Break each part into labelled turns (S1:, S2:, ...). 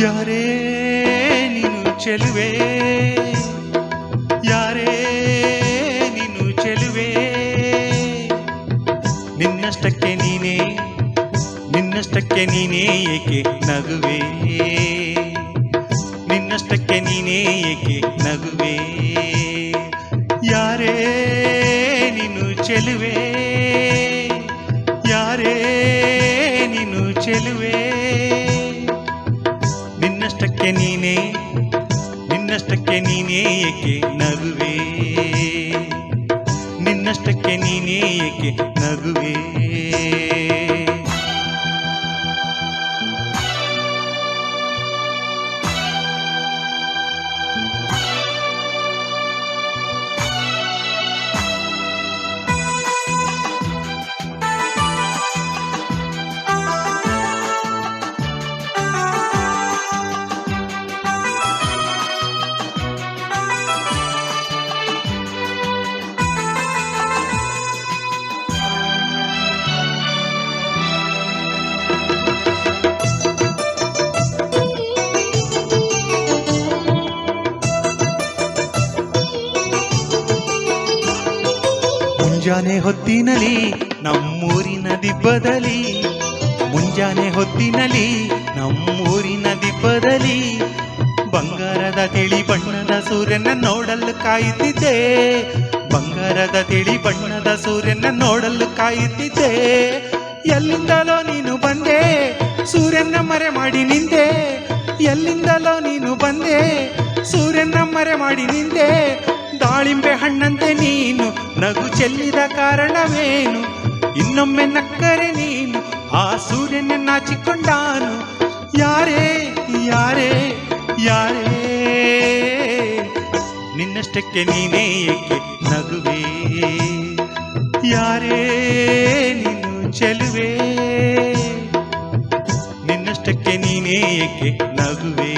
S1: ಯಾರೇ ನೀನು ಚೆಲುವೆ? ಯಾರೇ ನೀನು ಚೆಲುವೆ? ನಿನ್ನಷ್ಟಕ್ಕೆ ನೀನೇ ನಿನ್ನಷ್ಟಕ್ಕೆ ನೀನೇ ಏಕೆ ನಗುವೆ? ನಿನ್ನಷ್ಟಕ್ಕೆ ನೀನೇ ಏಕೆ ನಗುವೆ? ಯಾರೇ ನೀನು ಚೆಲುವೆ? ಯಾರೇ ನೀನು ಚೆಲುವೆ? ನೀನೇ ನಿನ್ನಷ್ಟಕ್ಕೆ ನೀನೇ ಏಕೆ ನಗುವೆ ನಿನ್ನಷ್ಟಕ್ಕೆ ನೀನೇ ಏಕೆ ನಗುವೆ ಮುಂಜಾನೆ ಹೊತ್ತಿನಲಿ ನಮ್ಮೂರಿನ ದಿಬ್ಬದಲ್ಲಿ, ಮುಂಜಾನೆ ಹೊತ್ತಿನಲಿ ನಮ್ಮೂರಿನ ದಿಬ್ಬದಲ್ಲಿ ಬಂಗಾರದ ತಿಳಿ ಬಣ್ಣದ ಸೂರ್ಯನ ನೋಡಲು ಕಾಯುತ್ತಿದ್ದೆ. ಬಂಗಾರದ ತಿಳಿ ಬಣ್ಣದ ಸೂರ್ಯನ ನೋಡಲು ಕಾಯುತ್ತಿದ್ದೆ. ಎಲ್ಲಿಂದಲೋ ನೀನು ಬಂದೆ, ಸೂರ್ಯನ ಮರೆ ಮಾಡಿ ನಿಂದೆ ಎಲ್ಲಿಂದಲೋ ನೀನು ಬಂದೆ, ಸೂರ್ಯನ ಮರೆ ಮಾಡಿ ನಿಂದೆ ದಾಳಿಂಬೆ ಹಣ್ಣಂತೆ ನೀನು, ನಗು ಚೆಲ್ಲಿದ ಕಾರಣವೇನು? ಇನ್ನೊಮ್ಮೆ ನಕ್ಕರೆ ನೀನು, ಆ ಸೂರ್ಯನ ನಾಚಿಕೊಂಡಾನು. ಯಾರೇ ಯಾರೇ ಯಾರೇ? ನಿನ್ನಷ್ಟಕ್ಕೆ ನೀನೇ ಏಕೆ ನಗುವೆ? ಯಾರೇ ನೀನು ಚೆಲುವೆ? ನಿನ್ನಷ್ಟಕ್ಕೆ ನೀನೇ ಏಕೆ ನಗುವೆ?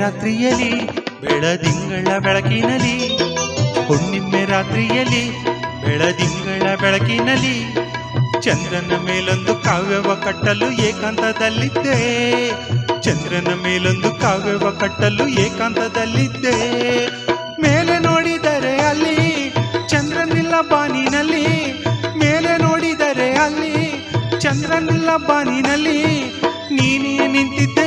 S1: ರಾತ್ರಿಯಲ್ಲಿ ಬೆಳದಿಂಗಳ ಬೆಳಕಿನಲ್ಲಿ, ಹುಣ್ಣಿಮೆ ರಾತ್ರಿಯಲ್ಲಿ ಬೆಳದಿಂಗಳ ಬೆಳಕಿನಲ್ಲಿ, ಚಂದ್ರನ ಮೇಲೊಂದು ಕಾವ್ಯವ ಕಟ್ಟಲು ಏಕಾಂತದಲ್ಲಿದ್ದೆ. ಚಂದ್ರನ ಮೇಲೊಂದು ಕಾವ್ಯವ ಕಟ್ಟಲು ಏಕಾಂತದಲ್ಲಿದ್ದೆ. ಮೇಲೆ ನೋಡಿದರೆ ಅಲ್ಲಿ ಚಂದ್ರನಿಲ್ಲ ಬಾನಿನಲ್ಲಿ. ಮೇಲೆ ನೋಡಿದರೆ ಅಲ್ಲಿ ಚಂದ್ರನಿಲ್ಲ ಬಾನಿನಲ್ಲಿ. ನೀನೇ ನಿಂತಿದ್ದೆ.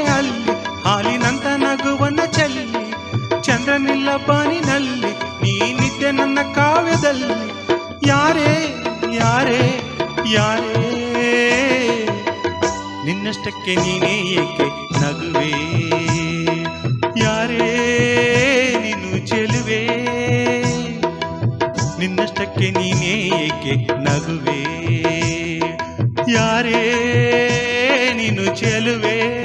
S1: ಯಾರೇ ಯಾರೇ. ನಿನ್ನಷ್ಟಕ್ಕೆ ನೀನೇ ಏಕೆ ನಗುವೆ? ಯಾರೇ, ನೀನು ಚೆಲುವೆ? ನಿನ್ನಷ್ಟಕ್ಕೆ ನೀನೇ ಏಕೆ ನಗುವೆ? ಯಾರೇ, ನೀನು ಚೆಲುವೆ?